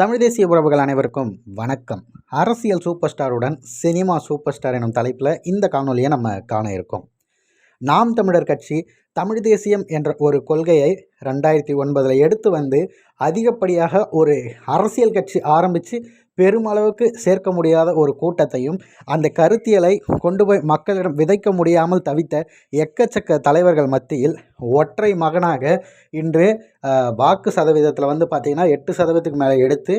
தமிழ் தேசிய உறவுகள் அனைவருக்கும் வணக்கம். அரசியல் சூப்பர் ஸ்டாருடன் சினிமா சூப்பர் ஸ்டார் எனும் தலைப்பில் இந்த காணொலியை நம்ம காண இருக்கோம். நாம் தமிழர் கட்சி தமிழ் தேசியம் என்ற ஒரு கொள்கையை ரெண்டாயிரத்தி ஒன்பதில் எடுத்து வந்து அதிகப்படியாக ஒரு அரசியல் கட்சி ஆரம்பித்து பெருமளவுக்கு சேர்க்க முடியாத ஒரு கூட்டத்தையும் அந்த கருத்தியலை கொண்டு போய் மக்களிடம் விதைக்க முடியாமல் தவித்த எக்கச்சக்க தலைவர்கள் மத்தியில் ஒற்றை மகனாக இன்று வாக்கு சதவீதத்தில் வந்து பார்த்திங்கன்னா எட்டு சதவீதத்துக்கு மேலே எடுத்து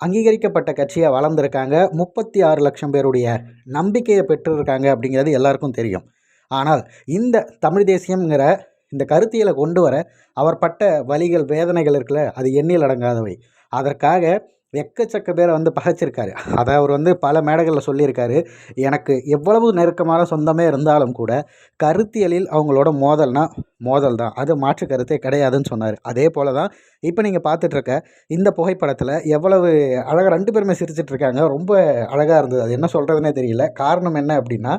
அங்கீகரிக்கப்பட்ட கட்சியாக வளர்ந்துருக்காங்க. முப்பத்தி ஆறு லட்சம் பேருடைய நம்பிக்கையை பெற்றிருக்காங்க அப்படிங்கிறது எல்லாருக்கும் தெரியும். ஆனால் இந்த தமிழ் தேசியம்ங்கிற இந்த கருத்தியலை கொண்டு வர அவர் பட்ட வழிகள் வேதனைகள் இருக்குல்ல அது எண்ணில் அடங்காதவை. அதற்காக எக்கச்சக்க பேரை வந்து பகைச்சிருக்காரு. அதை அவர் வந்து பல மேடைகளில் சொல்லியிருக்காரு. எனக்கு எவ்வளவு நெருக்கமான சொந்தமே இருந்தாலும் கூட கருத்தியலில் அவங்களோட மோதல்னா மோதல் தான் அது மாற்று கருத்தே கிடையாதுன்னு சொன்னார். அதே போல தான் இப்போ நீங்கள் பார்த்துட்ருக்க இந்த புகைப்படத்தில் எவ்வளவு அழகாக ரெண்டு பேருமே சிரிச்சிட்ருக்காங்க. ரொம்ப அழகாக இருந்தது. அது என்ன சொல்கிறதுனே தெரியல. காரணம் என்ன அப்படின்னா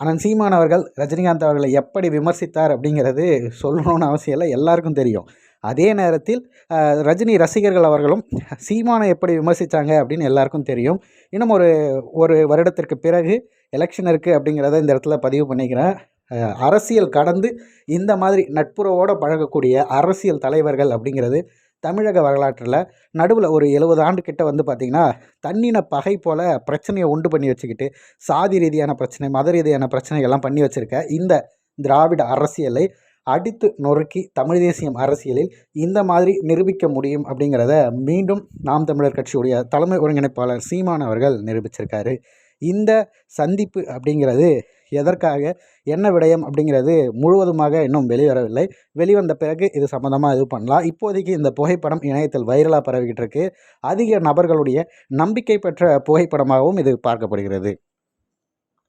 ஆனால் சீமான் அவர்கள் ரஜினிகாந்த் அவர்களை எப்படி விமர்சித்தார் அப்படிங்கிறது சொல்லணும்னு அவசியம் இல்லை. எல்லாருக்கும் தெரியும். அதே நேரத்தில் ரஜினி ரசிகர்கள் அவர்களும் சீமானை எப்படி விமர்சித்தாங்க அப்படின்னு எல்லாருக்கும் தெரியும். இன்னும் ஒரு ஒரு வருடத்திற்கு பிறகு எலெக்ஷன் இருக்குது அப்படிங்கிறத இந்த இடத்துல பதிவு பண்ணிக்கிறேன். அரசியல் கடந்து இந்த மாதிரி நட்புறவோடு பழகக்கூடிய அரசியல் தலைவர்கள் அப்படிங்கிறது தமிழக வரலாற்றில் நடுவில் ஒரு எழுபது ஆண்டு கிட்ட வந்து பார்த்திங்கன்னா தண்ணின பகை போல் பிரச்சனையை உண்டு பண்ணி வச்சுக்கிட்டு சாதி ரீதியான பிரச்சனை மத ரீதியான பிரச்சனைகள்லாம் பண்ணி வச்சுருக்க இந்த திராவிட அரசியலை அடித்து நொறுக்கி தமிழ் தேசியம் அரசியலில் இந்த மாதிரி நிரூபிக்க முடியும் அப்படிங்கிறத மீண்டும் நாம் தமிழர் கட்சியுடைய தலைமை ஒருங்கிணைப்பாளர் சீமான் அவர்கள் நிரூபிச்சிருக்காரு. இந்த சந்திப்பு அப்படிங்கிறது எதற்காக என்ன விடயம் அப்படிங்கிறது முழுவதுமாக இன்னும் வெளிவரவில்லை. வெளிவந்த பிறகு இது சம்மந்தமாக இது பண்ணலாம். இப்போதைக்கு இந்த புகைப்படம் இணையத்தில் வைரலாக பரவிக்கிட்டு இருக்கு. அதிக நபர்களுடைய நம்பிக்கை பெற்ற புகைப்படமாகவும் இது பார்க்கப்படுகிறது.